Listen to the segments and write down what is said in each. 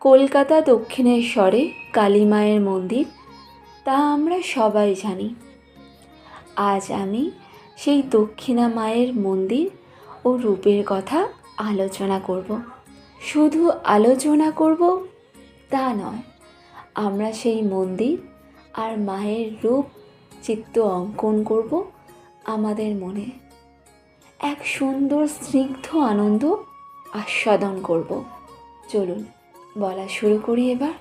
কলকাতা দক্ষিণেশ্বরে কালী মায়ের মন্দির, তা আমরা সবাই জানি। আজ আমি সেই দক্ষিণা মায়ের মন্দির ও রূপের কথা আলোচনা করব। শুধু আলোচনা করব তা নয়, আমরা সেই মন্দির আর মায়ের রূপ চিত্ত অঙ্কন করব আমাদের মনে। এক সুন্দর স্নিগ্ধ আনন্দ আস্বাদন করব। চলুন। বলা শুরু করি এবার।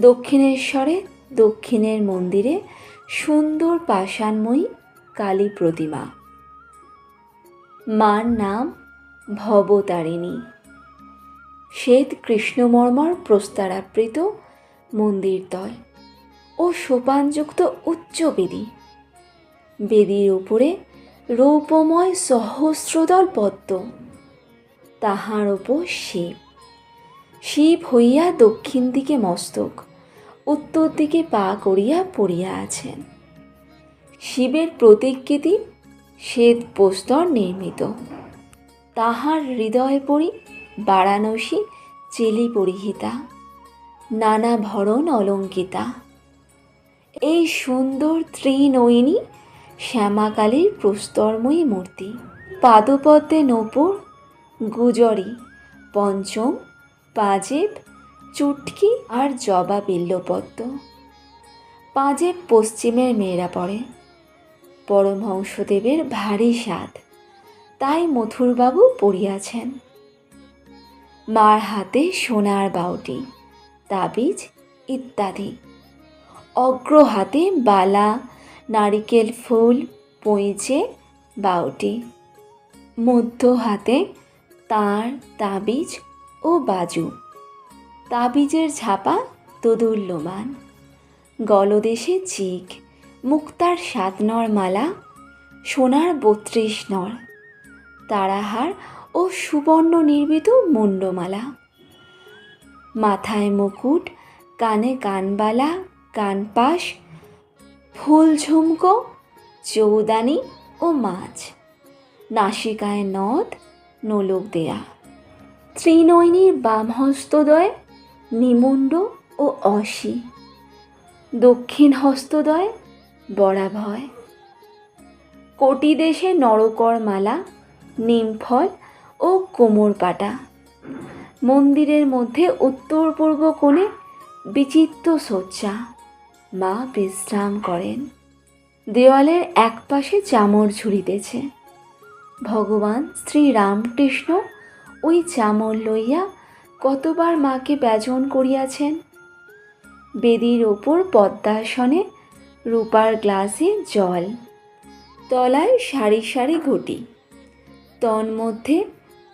দক্ষিণেশ্বরে, দক্ষিণের মন্দিরে সুন্দর পাষাণময়ী কালী প্রতিমা। মার নাম ভবতারিণী। শ্বেত কৃষ্ণমর্মর প্রস্তারাবৃত মন্দিরতল ও সোপানযুক্ত উচ্চ বেদী। বেদির উপরে রৌপময় সহস্রদল পদ্ম। তাহার ওপর শিব। শিব হইয়া দক্ষিণ দিকে মস্তক, উত্তর দিকে পা করিয়া পড়িয়া আছেন। শিবের প্রতিকৃতি শ্বেত প্রস্তর নির্মিত। তাহার হৃদয় পরি বারাণসী চেলি পরিহিতা, নানা ভরণ অলঙ্কিতা। এই সুন্দর ত্রিনয়িনী শ্যামাকালীর প্রস্তরময়ী মূর্তি, পাদপদ্মে নপুর, গুজরি, পঞ্চম পাজেব, চুটকি আর জবা বিল্লপদ্ম। পাজেব পশ্চিমের মেয়েরা পড়ে। পরমহংসদেবের ভারী স্বাদ। তাই মথুরবাবু পড়িয়াছেন। মার হাতে সোনার বাউটি, তাবিজ ইত্যাদি। অগ্র হাতে বালা, নারিকেল ফুল, পইচে বাউটি। মধ্য হাতে তার তাবিজ ও বাজু। তাবিজের ঝাপা দোদুল্যমান গলদেশে চিক, মুক্তার সাত নর মালা, সোনার বত্রিশ নর, তারাহার ও সুবর্ণ নির্মিত মুন্ডমালা। মাথায় মুকুট, কানে কানবালা, কানপাশ, ফুল ঝুমকো, চৌদানি ও মাছ। নাসিকায় নদ, নোলক দেয়া। ত্রিনয়নীর বাম হস্তদয় নিমুণ্ড ও অসি। দক্ষিণ হস্তদয়, বরাভয়। কোটি দেশে নরকর মালা নিমফল ও কোমর পাটা মন্দিরের মধ্যে উত্তর পূর্ব কোণে বিচিত্র শয্যা। মা বিশ্রাম করেন। দেওয়ালের একপাশে চামর ঝুড়িতেছে ভগবান শ্রী রামকৃষ্ণ ওই চামর লইয়া কতবার মাকে ব্যজন করিয়াছেন? বেদির ওপর পদ্মাসনে রূপার গ্লাসে জল, তলায় সারি সারি ঘটি, তন্মধ্যে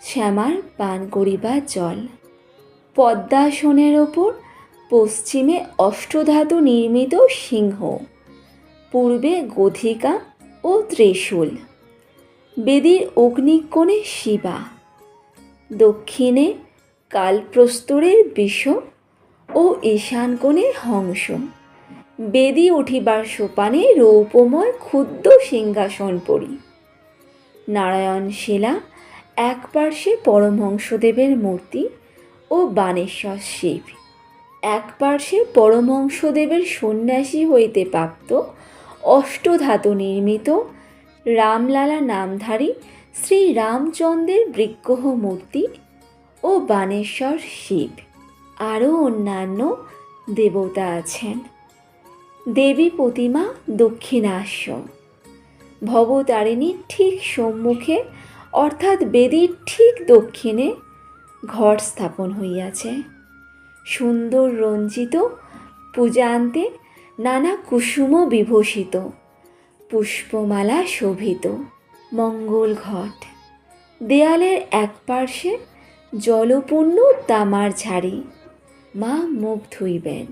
শ্যামার পান করিবার জল। পদ্মাসনের ওপর পশ্চিমে অষ্টধাতু নির্মিত সিংহ, পূর্বে গধিকা ও ত্রিশূল। বেদির অগ্নিকোণে শিবা। দক্ষিণে কালপ্রস্তরের বিষ ও ঈশান কোণে হংস। বেদি উঠিবার সোপানে রৌপময় ক্ষুদ্র সিংহাসন পড়ি। নারায়ণ শিলা এক পার্শ্বে পরমহংসদেবের মূর্তি ও বানেশ্বর শিব। এক পার্শ্বে পরমহংসদেবের সন্ন্যাসী হইতে প্রাপ্ত অষ্টধাতু নির্মিত রামলালা নামধারী শ্রী রামচন্দ্রের বৃক্ষহ মূর্তি ও বানেশ্বর শিব। আরও অন্যান্য দেবতা আছেন। দেবী প্রতিমা দক্ষিণাস্য ভবতারিণীর ঠিক সম্মুখে, অর্থাৎ বেদির ঠিক দক্ষিণে ঘট স্থাপন হইয়াছে। সুন্দর রঞ্জিত পূজান্তে নানা কুসুম বিভূষিত, পুষ্পমালা শোভিত। মঙ্গল ঘট। দেয়ালের এক পার্শ্বে জলপূর্ণ তামার ঝাড়ি। মা মুখ ধুইবেন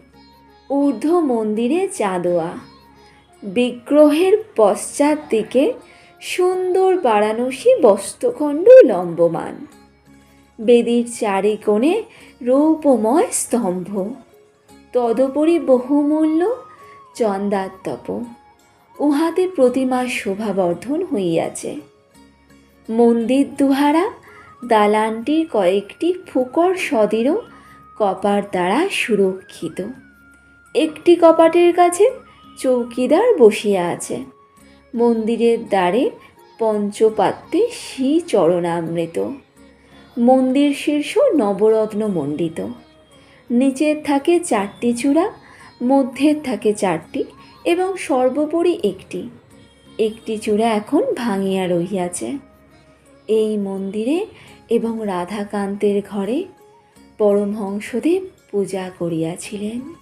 ঊর্ধ্ব মন্দিরে চাঁদোয়া। বিগ্রহের পশ্চাৎ দিকে সুন্দর বারাণসী বস্ত্রখণ্ড লম্বমান। বেদির চারি কোণে রৌপময় স্তম্ভ। তদুপরি বহুমূল্য চন্দাত্তপ। উহাতে প্রতিমার শোভাবর্ধন হইয়াছে। মন্দির দুহারা, দালানটির কয়েকটি ফুকর সদৃঢ় কপার দ্বারা সুরক্ষিত। একটি কপাটের কাছে চৌকিদার বসিয়া আছে। মন্দিরের দ্বারে পঞ্চপাত্রে শ্রী চরণামৃত মন্দির শীর্ষ নবরত্ন মণ্ডিত। নিচের থাকে চারটি চূড়া, মধ্যের থাকে চারটি এবং সর্বোপরি একটি। একটি চূড়া এখন ভাঙিয়া রহিয়াছে। এই মন্দিরে এবং রাধাকান্তের ঘরে পরমহংসদেব পূজা করিয়াছিলেন।